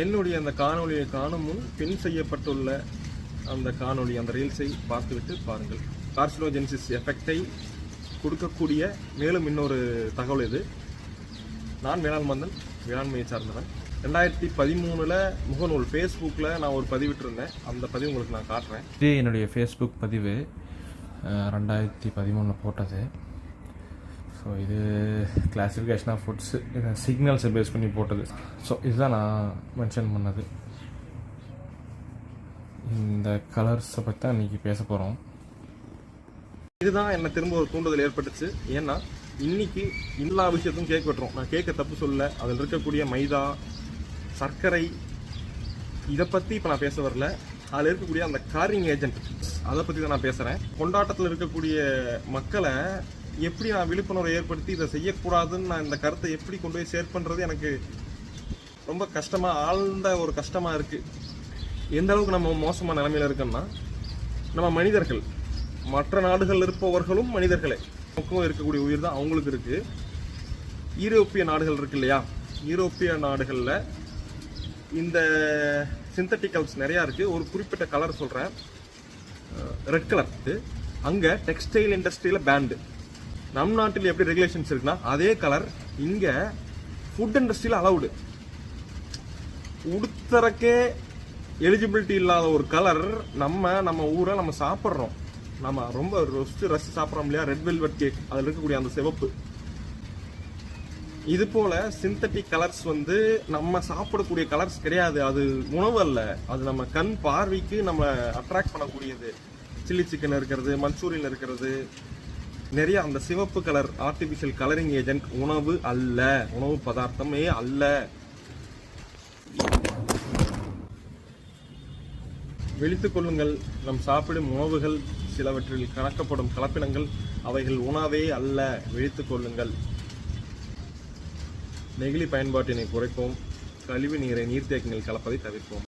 என்னுடைய அந்த காணொளியை காணும் முன் பின் செய்யப்பட்டுள்ள அந்த காணொளி அந்த ரீல்ஸை பார்த்துவிட்டு பாருங்கள். கார்சினோஜென்சிஸ் எஃபெக்டை கொடுக்கக்கூடிய மேலும் இன்னொரு தகவல் இது. நான் வேளாண் மந்தன் வேளாண்மையை சார்ந்தவன். ரெண்டாயிரத்தி பதிமூணில் முகநூல் ஃபேஸ்புக்கில் நான் ஒரு பதிவிட்டிருந்தேன். அந்த பதிவு உங்களுக்கு நான் காட்டுறேன். இதே என்னுடைய ஃபேஸ்புக் பதிவு ரெண்டாயிரத்தி பதிமூணில் போட்டது. ஸோ இது கிளாசிஃபிகேஷன் ஆஃப் ஃபுட்ஸு சிக்னல்ஸை பேஸ் பண்ணி போட்டது. ஸோ இதுதான் நான் மென்ஷன் பண்ணது. இந்த கலர்ஸை பற்றி தான் இன்றைக்கி பேச போகிறோம் இதுதான் என்னை திரும்ப ஒரு தூண்டுதல் ஏற்பட்டுச்சு. ஏன்னா இன்னைக்கு எல்லா விஷயத்தையும் கேக் வெட்டுறோம். நான் கேட்க தப்பு சொல்ல அதில் இருக்கக்கூடிய மைதா சர்க்கரை இதை பற்றி இப்போ நான் பேச வரல. அதில் இருக்கக்கூடிய அந்த காரிங் ஏஜென்ட் அதை பற்றி தான் நான் பேசுகிறேன் கொண்டாட்டத்தில் இருக்கக்கூடிய மக்களை எப்படி நான் விழிப்புணர்வை ஏற்படுத்தி இதை செய்யக்கூடாதுன்னு நான் இந்த கருத்தை எப்படி கொண்டு போய் ஷேர் பண்ணுறது எனக்கு ரொம்ப கஷ்டமாக ஆழ்ந்த ஒரு கஷ்டமாக இருக்குது எந்த அளவுக்கு நம்ம மோசமான நிலைமையில் இருக்கோம்னா நம்ம மனிதர்கள் மற்ற நாடுகள் இருப்பவர்களும் மனிதர்களே. நமக்கும் இருக்கக்கூடிய உயிர் தான் அவங்களுக்கு இருக்குது யூரோப்பிய நாடுகள் இருக்கு இல்லையா? யூரோப்பிய நாடுகளில் இந்த சிந்தட்டிக்கல்ஸ் நிறையா இருக்குது ஒரு குறிப்பிட்ட கலர் சொல்கிறேன் ரெட் கலர் அங்கே டெக்ஸ்டைல் இண்டஸ்ட்ரியில் பேண்டு நம் நாட்டில் எப்படி ரெகுலேஷன்ஸ் இருக்குன்னா அதே கலர் இங்கே ஃபுட் இண்டஸ்ட்ரியில் அலவுடு உடுத்தரக்கே எலிஜிபிலிட்டி இல்லாத ஒரு கலர் நம்ம நம்ம ஊரை நம்ம சாப்பிட்றோம். நம்ம ரொம்ப ரசித்து ரசித்து சாப்பிட்றோம் இல்லையா? ரெட் வெல்வெட் கேக் அதில் இருக்கக்கூடிய அந்த சிவப்பு. இது போல சிந்தட்டிக் கலர்ஸ் வந்து நம்ம சாப்பிடக்கூடிய கலர்ஸ் கிடையாது. அது உணவு அல்ல. அது நம்ம கண் பார்வைக்கு நம்ம அட்ராக்ட் பண்ணக்கூடியது. சில்லி சிக்கன் இருக்கிறது மஞ்சூரியன் இருக்கிறது நிறைய அந்த சிவப்பு கலர் ஆர்டிஃபிஷியல் கலரிங் ஏஜென்ட் உணவு அல்ல. உணவு பதார்த்தமே அல்ல. விழித்துக் கொள்ளுங்கள். நம் சாப்பிடும் உணவுகள் சிலவற்றில் கலக்கப்படும் கலப்பினங்கள் அவைகள் உணவே அல்ல. விழித்துக் கொள்ளுங்கள். நெகிழி பயன்பாட்டினை குறைப்போம். கழிவு நீரை நீர்த்தேக்கங்கள் கலப்பதை தவிர்ப்போம்.